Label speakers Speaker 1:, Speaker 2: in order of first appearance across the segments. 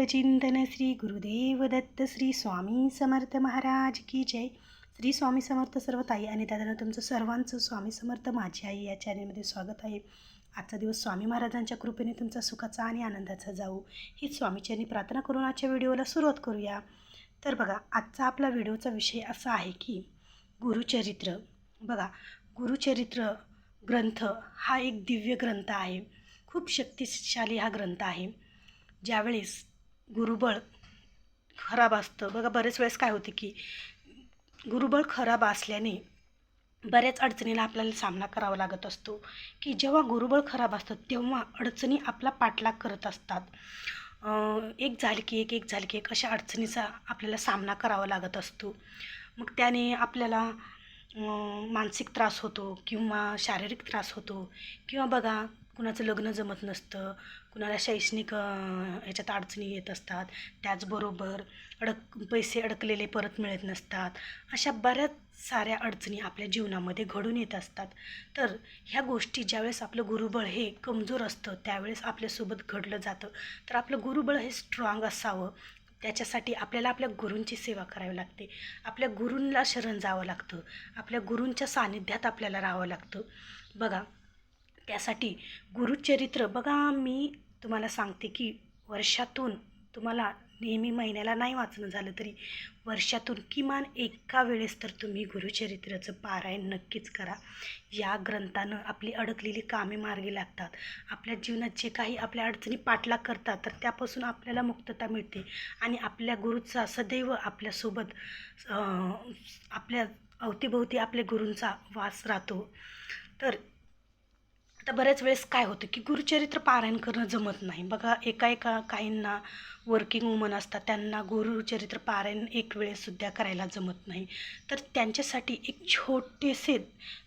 Speaker 1: चिंतन श्री गुरुदेव दत्त श्री स्वामी समर्थ महाराज की जय. श्री स्वामी समर्थ सर्व ताई आणि दादांना तुमचं सर्वांचं स्वामी समर्थ माझी आई या चॅनलमध्ये स्वागत आहे. आजचा दिवस स्वामी महाराजांच्या कृपेने तुमचा सुखाचा आणि आनंदाचा जाऊ. ही स्वामीचरणी प्रार्थना करून आजच्या व्हिडिओला सुरुवात करूया. तर बघा आजचा आपला व्हिडिओचा विषय असा आहे की गुरुचरित्र. बघा गुरुचरित्र ग्रंथ हा एक दिव्य ग्रंथ आहे. खूप शक्तिशाली हा ग्रंथ आहे. ज्यावेळेस गुरुबळ खराब असतं. बघा बरेच वेळेस काय होते की गुरुबळ खराब असल्याने बऱ्याच अडचणीला आपल्याला सामना करावा लागत असतो. की जेव्हा गुरुबळ खराब असतं तेव्हा अडचणी आपला पाठलाग करत असतात. एक झाली की एक एक झाली की एक अशा अडचणीचा आपल्याला सामना करावा लागत असतो. मग त्याने आपल्याला मानसिक त्रास होतो किंवा शारीरिक त्रास होतो किंवा बघा कुणाचं लग्न जमत नसतं कुणाला शैक्षणिक याच्यात ह्याच्यात अडचणी येत असतात त्याचबरोबर अडक पैसे अडकलेले परत मिळत नसतात अशा बऱ्याच साऱ्या अडचणी आपल्या जीवनामध्ये घडून येत असतात. तर ह्या गोष्टी ज्यावेळेस आपलं गुरुबळ हे कमजोर असतं त्यावेळेस आपल्यासोबत घडलं जातं. तर आपलं गुरुबळ हे स्ट्रॉंग असावं. त्याच्यासाठी आपल्याला आपल्या गुरूंची सेवा करावी लागते. आपल्या गुरूंना शरण जावं लागतं. आपल्या गुरूंच्या सानिध्यात आपल्याला राहावं लागतं. बघा त्यासाठी गुरुचरित्र. बघा मी तुम्हाला सांगते की वर्षातून तुम्हाला नेहमी महिन्याला नाही वाचणं झालं तरी वर्षातून किमान एका वेळेस तर तुम्ही गुरुचरित्राचं पारायण नक्कीच करा. या ग्रंथानं आपली अडकलेली कामे मार्गी लागतात. आपल्या जीवनात जे काही आपल्या अडचणी पाठलाग करतात तर त्यापासून आपल्याला मुक्तता मिळते आणि आपल्या गुरुचा सदैव आपल्यासोबत आपल्या अवतीभोवती आपल्या गुरूंचा वास राहतो. तर आता बऱ्याच वेळेस काय होतं की गुरुचरित्र पारायण करणं जमत नाही. बघा एका एका काहींना वर्किंग वुमन असतात त्यांना गुरुचरित्र पारायण एक वेळेसुद्धा करायला जमत नाही. तर त्यांच्यासाठी एक छोटेसे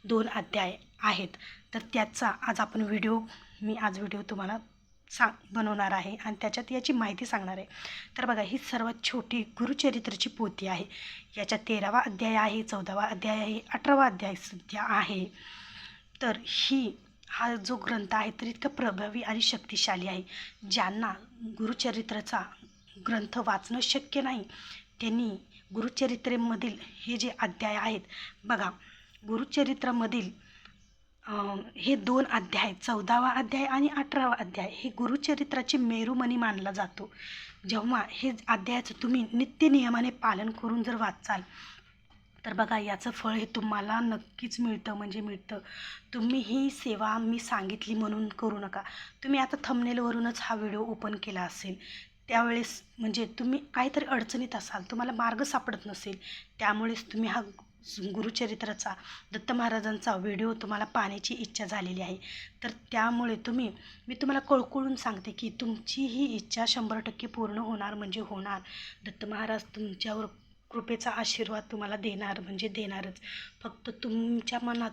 Speaker 1: दोन अध्याय आहेत. तर त्याचा आज आपण व्हिडिओ मी आज व्हिडिओ तुम्हाला सांग बनवणार आहे आणि त्याच्यात याची माहिती सांगणार आहे. तर बघा ही सर्वात छोटी गुरुचरित्राची पोथी आहे. याच्या तेरावा अध्याय आहे चौदावा अध्याय आहे अठरावा अध्याय सुद्धा आहे. तर ही हा जो ग्रंथ आहे तर इतका प्रभावी आणि शक्तिशाली आहे ज्यांना गुरुचरित्राचा ग्रंथ वाचणं शक्य नाही. त्यांनी गुरुचरित्रेमधील हे जे अध्याय आहेत बघा गुरुचरित्रामधील हे दोन अध्याय चौदावा अध्याय आणि अठरावा अध्याय हे गुरुचरित्राची मेरुमणी मानला जातो. जेव्हा हे अध्यायाचं तुम्ही नित्यनियमाने पालन करून जर वाचाल तर बघा याचं फळ हे तुम्हाला नक्कीच मिळतं म्हणजे मिळतं. तुम्ही ही सेवा मी सांगितली म्हणून करू नका. तुम्ही आता थंबनेलवरूनच हा व्हिडिओ ओपन केला असेल. त्यावेळेस म्हणजे तुम्ही काहीतरी अडचणीत असाल तुम्हाला मार्ग सापडत नसेल त्यामुळेच तुम्ही हा गुरुचरित्राचा दत्त महाराजांचा व्हिडिओ तुम्हाला पाहण्याची इच्छा झालेली आहे. तर त्यामुळे तुम्ही मी तुम्हाला कळकळून सांगते की तुमची ही इच्छा शंभर टक्के पूर्ण होणार म्हणजे होणार. दत्त महाराज तुमच्यावर कृपेचा आशीर्वाद तुम्हाला देणार म्हणजे देणारच. फक्त तुमच्या मनात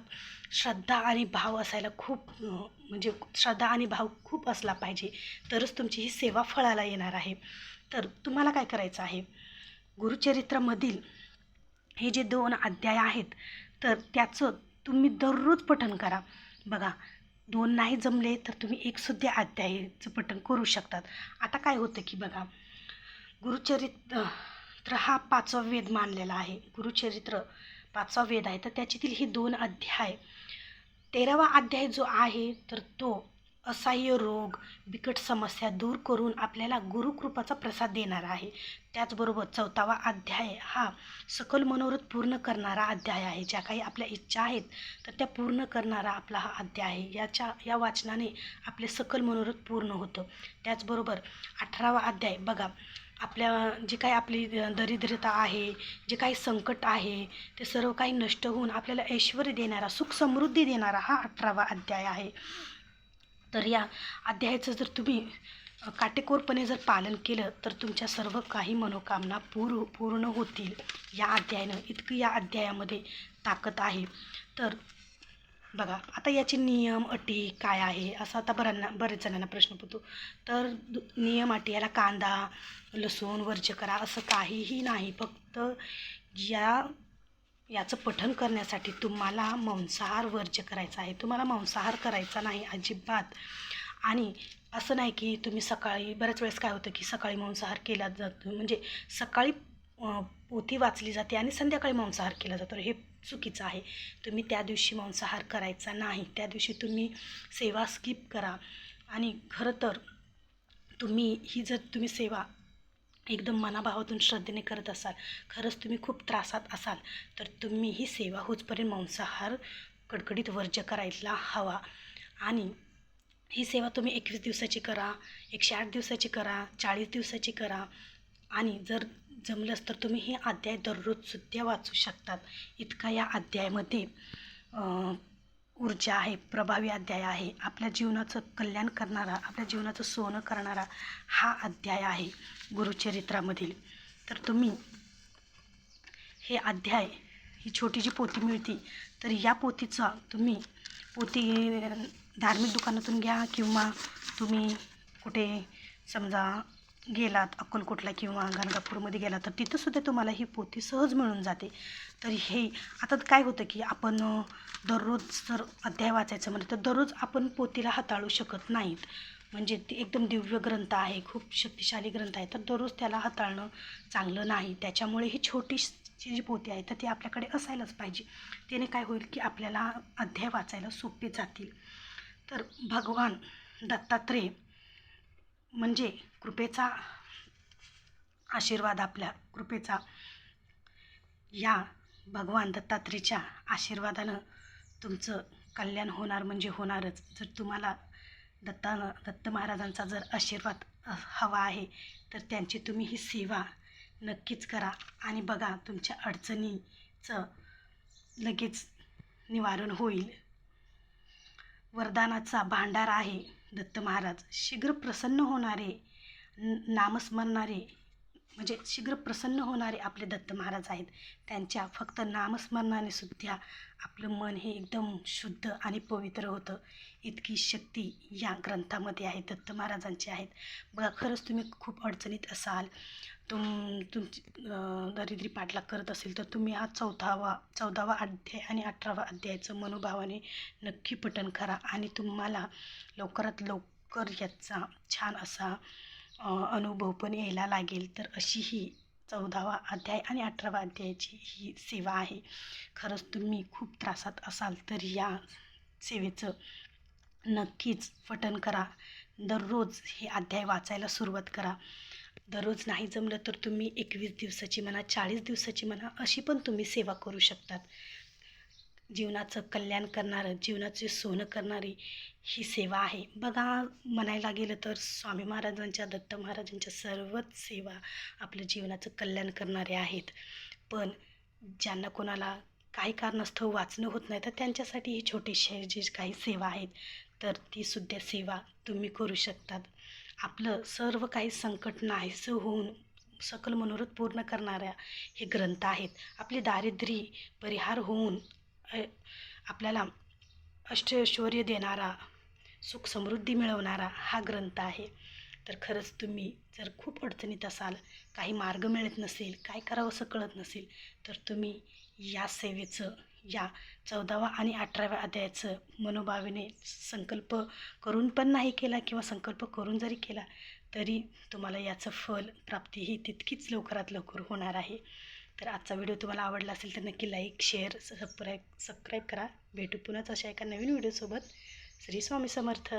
Speaker 1: श्रद्धा आणि भाव असायला खूप म्हणजे श्रद्धा आणि भाव खूप असला पाहिजे तरच तुमची ही सेवा फळाला येणार आहे. तर तुम्हाला काय करायचं आहे? गुरुचरित्रामधील हे जे दोन अध्याय आहेत तर त्याचं तुम्ही दररोज पठण करा. बघा दोन नाही जमले तर तुम्ही एकसुद्धा अध्यायाचं पठण करू शकतात. आता काय होतं की बघा गुरुचरित्र हा पाचवा वेद मानलेला आहे. गुरुचरित्र पाचवा वेद आहे. तर त्याच्यातील हे दोन अध्याय तेरावा अध्याय जो आहे तर तो असह्य रोग बिकट समस्या दूर करून आपल्याला गुरुकृपाचा प्रसाद देणारा आहे. त्याचबरोबर चौथावा अध्याय हा सकल मनोरथ पूर्ण करणारा अध्याय आहे. ज्या काही आपल्या इच्छा आहेत तर त्या पूर्ण करणारा आपला हा अध्याय आहे. याच्या या वाचनाने आपले सकल मनोरथ पूर्ण होतं. त्याचबरोबर अठरावा अध्याय बघा आपल्या जी काही आपली दरिद्रता आहे जे काही संकट आहे ते सर्व काही नष्ट होऊन आपल्याला ऐश्वर देणारा सुख समृद्धी देणारा हा अठरावा अध्याय आहे. तर या अध्यायाचं जर तुम्ही काटेकोरपणे जर पालन केलं तर तुमच्या सर्व काही मनोकामना पूर पूर्ण होतील. या अध्यायानं इतकं या अध्यायामध्ये ताकद आहे. तर बघा आता याचे नियम अटी काय आहे असं आता बऱ्यांना बरेच जणांना प्रश्न पडतो. तर दु- नियम अटी याला कांदा लसूण वर्ज करा असं काहीही नाही. फक्त या याचं पठन करण्यासाठी तुम्हाला मांसाहार वर्ज्य करायचा आहे. तुम्हाला मांसाहार करायचा नाही अजिबात. आणि असं नाही की तुम्ही सकाळी बऱ्याच वेळेस काय होतं की सकाळी मांसाहार केला जातो. म्हणजे सकाळी पोथी वाचली जाते आणि संध्याकाळी मांसाहार केला जातो. हे चुकीचं आहे. तुम्ही त्या दिवशी मांसाहार करायचा नाही. त्या दिवशी तुम्ही सेवा स्किप करा. आणि खरं तर तुम्ही ही जर तुम्ही सेवा एकदम मनाभावातून श्रद्धेने करत असाल खरंच तुम्ही खूप त्रासात असाल तर तुम्ही ही सेवा होचपर्यंत मांसाहार कडकडीत वर्ज्य करायला हवा. आणि ही सेवा तुम्ही एकवीस दिवसाची करा एकशे आठ दिवसाची करा चाळीस दिवसाची करा. आणि जर जमलंच तर तुम्ही हे अध्याय दररोजसुद्धा वाचू शकतात. इतका या अध्यायामध्ये ऊर्जा आहे प्रभावी अध्याय आहे. आपल्या जीवनाचं कल्याण करणारा आपल्या जीवनाचं सोनं करणारा हा अध्याय आहे गुरुचरित्रामधील. तर तुम्ही हे अध्याय ही छोटी जी पोती मिळते तर या पोतीचा तुम्ही पोती धार्मिक दुकानातून घ्या किंवा तुम्ही कुठे समजा गेलात अक्कलकोटला किंवा गाणगापूरमध्ये गेलात तर तिथंसुद्धा तुम्हाला ही पोती सहज मिळून जाते. तर हे आता काय होतं की आपण दररोज जर अध्याय वाचायचं म्हणजे तर दररोज आपण पोतीला हाताळू शकत नाहीत. म्हणजे ती एकदम दिव्य ग्रंथ आहे खूप शक्तिशाली ग्रंथ आहे तर दररोज त्याला हाताळणं चांगलं नाही. त्याच्यामुळे ही छोटीशी जी पोती आहे तर ती आपल्याकडे असायलाच पाहिजे. त्याने काय होईल की आपल्याला अध्याय वाचायला सोपे जातील. तर भगवान दत्तात्रेय म्हणजे कृपेचा आशीर्वाद आपल्या कृपेचा या भगवान दत्तात्रेच्या आशीर्वादानं तुमचं कल्याण होणार म्हणजे होणारच. जर तुम्हाला दत्तानं दत्त महाराजांचा जर आशीर्वाद हवा आहे तर त्यांची तुम्ही ही सेवा नक्कीच करा आणि बघा तुमच्या अडचणीचं लगेच निवारण होईल. वरदानाचा भांडार आहे. दत्त महाराज शीघ्र प्रसन्न होणारे नामस्मरणारे म्हणजे शीघ्र प्रसन्न होणारे आपले दत्त महाराज आहेत. त्यांच्या फक्त नामस्मरणाने सुद्धा आपलं मन हे एकदम शुद्ध आणि पवित्र होतं. इतकी शक्ती या ग्रंथामध्ये आहे दत्त महाराजांची आहेत. बघा खरंच तुम्ही खूप अडचणीत असाल. तुम तुमची दरिद्री पाठलाग करत असेल तर तुम्ही हा चौथावा चौदावा अध्याय आणि अठरावा अध्यायाचं मनोभावाने नक्की पठण करा आणि तुम्हाला लवकरात लवकर याचा छान असा अनुभव पण यायला लागेल. तर अशी ही चौदावा अध्याय आणि अठरावा अध्यायाची ही सेवा आहे. खरंच तुम्ही खूप त्रासात असाल तर या सेवेचं नक्कीच पठण करा. दररोज हे अध्याय वाचायला सुरुवात करा. दररोज नाही जमलं तर तुम्ही एकवीस दिवसाची म्हणा चाळीस दिवसाची म्हणा अशी पण तुम्ही सेवा करू शकतात. जीवनाचं कल्याण करणारं जीवनाचे सोनं करणारी ही सेवा आहे. बघा म्हणायला गेलं तर स्वामी महाराजांच्या दत्त महाराजांच्या सर्वच सेवा आपल्या जीवनाचं कल्याण करणारे आहेत. पण ज्यांना कोणाला काही कारणास्तव वाचणं होत नाही तर त्यांच्यासाठी ही छोटीशी जी काही सेवा आहेत तर ती सुद्धा सेवा तुम्ही करू शकतात. आपलं सर्व काही संकट नाहीसं होऊन सकल मनोरथ पूर्ण करणाऱ्या हे ग्रंथ आहेत. आपली दारिद्र्य परिहार होऊन आपल्याला अष्टऐश्वर देणारा सुख समृद्धी मिळवणारा हा ग्रंथ आहे. तर खरंच तुम्ही जर खूप अडचणीत असाल काही मार्ग मिळत नसेल काय करावं असं कळत नसेल तर तुम्ही या सेवेचं या चौदावा आणि अठराव्या अध्यायाचं मनोभावेने संकल्प करून पण नाही केला किंवा संकल्प करून जरी केला तरी तुम्हाला याचं फल प्राप्ती ही तितकीच लवकरात लवकर होणार आहे. तर आजचा व्हिडिओ तुम्हाला आवडला असेल तर नक्की लाईक शेअर सबस्क्राईब सबस्क्राईब करा. भेटू पुन्हाच अशा एका नवीन व्हिडिओसोबत. श्री स्वामी समर्थ.